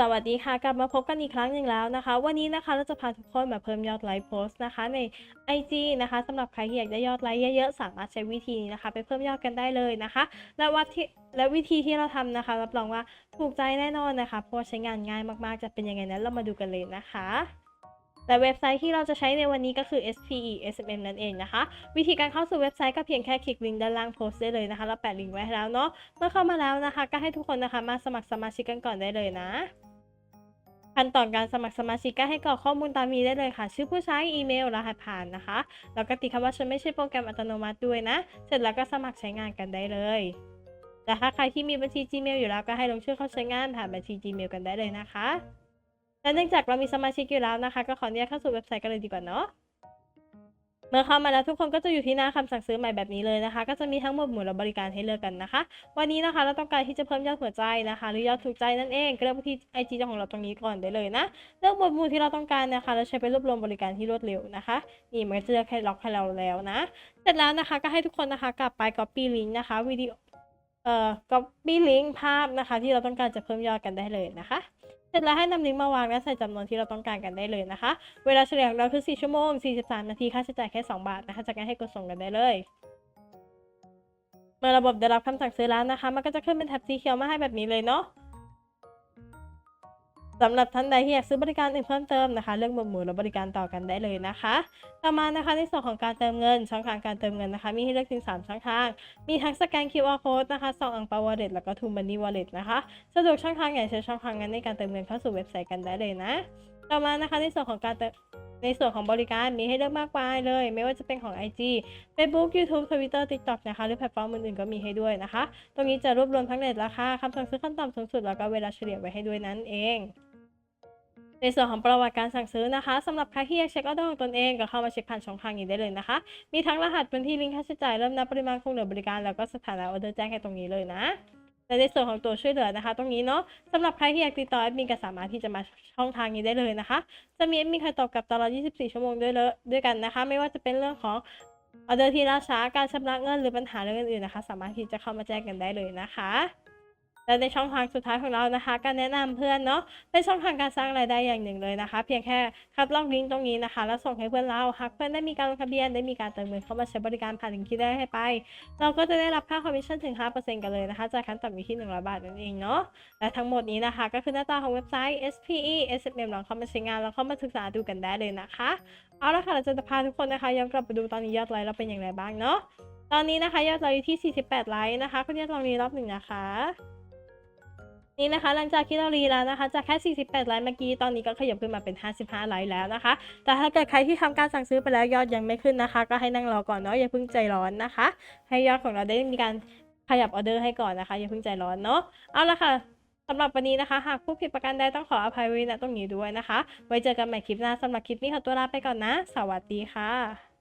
สวัสดีค่ะ กลับมาพบกันอีกครั้งหนึ่งแล้วนะคะ วันนี้นะคะเราจะพาทุกคนมาเพิ่มยอดไลค์โพสต์นะคะ ใน IG นะคะสำหรับใครที่อยากได้ยอดไลค์เยอะๆสามารถใช้วิธีนี้นะคะ ไปเพิ่มยอดกันได้เลยนะคะ และวัดที่และวิธีที่เราทำนะคะ รับรองว่าถูกใจแน่นอนนะคะเพราะใช้งานง่ายมากๆจะเป็นยังไงนั้นเรามาดูกันเลยนะคะและเว็บไซต์ที่เราจะใช้ในวันนี้ก็คือ SPE SMM นั่นเองนะคะ วิธีการเข้าสู่เว็บไซต์ก็เพียงแค่คลิกลิงก์ด้านล่างโพสต์ได้เลยนะคะเราแปะลิงก์ไว้แล้วเนาะเมื่อเข้ามาแล้วนะคะ ก็ให้ทุกคนนะคะมาสมัครสมาชิกกันก่อนได้เลยนะ ขั้นตอนการสมัครสมาชิกก็ให้กรอกข้อมูลตามนี้ได้เลยค่ะ ชื่อผู้ใช้อีเมลรหัสผ่านนะคะแล้วก็ติดคำว่าฉันไม่ใช่โปรแกรมอัตโนมัติด้วยนะ เสร็จแล้วก็สมัครใช้งานกันได้เลยแต่ถ้าใครที่มีบัญชี Gmail อยู่แล้วก็ให้ลงชื่อเข้าใช้งานผ่านบัญชี Gmail กันได้เลยนะคะและเนื่องจากเรามีสมาชิกอยู่แล้วนะคะ ก็ขออนุญาตเข้าสู่เว็บไซต์กันเลยดีกว่าเนาะ เมื่อเข้ามาแล้วทุกคนก็จะอยู่ที่หน้าคำสั่งซื้อใหม่แบบนี้เลยนะคะ ก็จะมีทั้งหมดหมู่และบริการให้เลือกกันนะคะ วันนี้นะคะเราต้องการที่จะเพิ่มยอดหัวใจนะคะ หรือยอดถูกใจนั่นเองก็เลือกไปที่ไอจีของเราตรงนี้ก่อนได้เลยนะเลือกหมวดหมู่ที่เราต้องการนะคะแล้วใช้ไปรวบรวมบริการที่รวดเร็วนะคะนี่มันจะเลือกให้ล็อกให้เราแล้วนะ เสร็จแล้วนะคะก็ให้ทุกคนนะคะกลับไป copy link นะคะวิดีโอ เอ่อ copy link ภาพนะคะ ที่เราต้องการจะเพิ่มยอดกันได้เลยนะคะ เสร็จแล้วให้นำลิงก์มาวางและใส่จำนวนที่เราต้องการกันได้เลยนะคะ เวลาเฉลี่ยของเราคือ 4 ชั่วโมง 43 นาที ค่าใช้จ่ายแค่ 2 บาทนะคะ จากนั้นให้กดส่งกันได้เลย เมื่อระบบได้รับคำสั่งซื้อแล้วนะคะ มันก็จะขึ้นเป็นแท็บสีเขียวมาให้แบบนี้เลยเนาะ สำหรับท่านใดที่อยากซื้อบริการอื่นเพิ่มเติมนะคะ เลือกหมวดหมู่และบริการต่อกันได้เลยนะคะ ต่อมานะคะในส่วนของการเติมเงิน ช่องทางการเติมเงินนะคะ มีให้เลือกถึง 3 ช่องทาง มีทั้งสแกน QR code นะคะส่องอังเปาวอลเล็ตแล้วก็ทูมันนี่วอลเล็ตนะคะสะดวกช่องทางไหนใช้ช่องทางนั้นในการเติมเงินเข้าสู่เว็บไซต์กันได้เลยนะ ต่อมานะคะในส่วนของการเติมในส่วนของบริการมีให้เลือกมากมายเลย ไม่ว่าจะเป็นของ IG Facebook YouTube Twitter TikTok นะคะ หรือแพลตฟอร์มอื่นๆก็มีให้ด้วยนะคะ ตรงนี้จะรวบรวมทั้งเลทราคาคำสั่งซื้อขั้นต่ำสูงสุดแล้วก็เวลาเฉลี่ยไว้ให้ด้วยนั่นเอง ในส่วนของประวัติการสั่งซื้อนะคะสำหรับใครที่อยากเช็คออเดอร์ของตนเองก็เข้ามาเช็คผ่านช่องทางนี้ได้เลยนะคะ มีทั้งรหัสบัญชีลิงก์ค่าใช้จ่ายเริ่มนับปริมาณคงเหลือบริการแล้วก็สถานะออเดอร์แจ้งให้ตรงนี้เลยนะและในส่วนของตัวช่วยเหลือนะคะ ตรงนี้เนาะสำหรับใครที่อยากติดต่อแอดมินก็สามารถที่จะมาช่องทางนี้ได้เลยนะคะ จะมีแอดมินคอยตอบกลับตลอด 24 ชั่วโมงด้วยเลยด้วยกันนะคะ ไม่ว่าจะเป็นเรื่องของออเดอร์ที่ล่าช้าการชำระเงินหรือปัญหาเรื่องอื่นๆนะคะ สามารถที่จะเข้ามาแจ้งกันได้เลยนะคะ และในช่องทางสุดท้ายของเรานะคะ การแนะนำเพื่อนเนาะเป็นช่องทางการสร้างรายได้อย่างหนึ่งเลยนะคะ เพียงแค่คัดลอกลิงก์ตรงนี้นะคะ แล้วส่งให้เพื่อนเราหากเพื่อนได้มีการลงทะเบียนได้มีการเติมเงินเข้ามาใช้บริการผ่านลิงก์ที่ได้ให้ไป เราก็จะได้รับค่าคอมมิชชั่นถึง 5%กันเลยนะคะจากขั้นต่ำอยู่ที่ 100 บาทนั่นเองเนาะและทั้งหมดนี้นะคะ ก็คือหน้าตาของเว็บไซต์ SPE SMM ลองเข้ามาใช้งานแล้วเข้ามาศึกษาดูกันได้เลยนะคะเอาละค่ะเราจะพาทุกคนนะคะย้อนกลับไปดูตอนนี้ยอดไลค์เราเป็นอย่างไรบ้างเนาะตอนนี้นะคะยอดไลค์อยู่ที่ 48 ไลค์นะคะคุณยอดลองรีรอบหนึ่งนะคะ นี่นะคะหลังจากที่เรารีแล้วนะคะจากแค่ 48 ไลค์เมื่อกี้ตอนนี้ก็ขยับขึ้นมาเป็น 55 ไลค์แล้วนะคะ แต่ถ้าเกิดใครที่ทำการสั่งซื้อไปแล้วยอดยังไม่ขึ้นนะคะ ก็ให้นั่งรอก่อนเนาะอย่าเพิ่งใจร้อนนะคะ ให้ยอดของเราได้มีการขยับออเดอร์ให้ก่อนนะคะอย่าเพิ่งใจร้อนเนาะเอาละค่ะสำหรับวันนี้นะคะหากผู้ผิดประการใดต้องขออภัยไว้ณตรงนี้ด้วยนะคะ ไว้เจอกันใหม่คลิปหน้าสำหรับคลิปนี้ขอตัวลาไปก่อนนะ สวัสดีค่ะ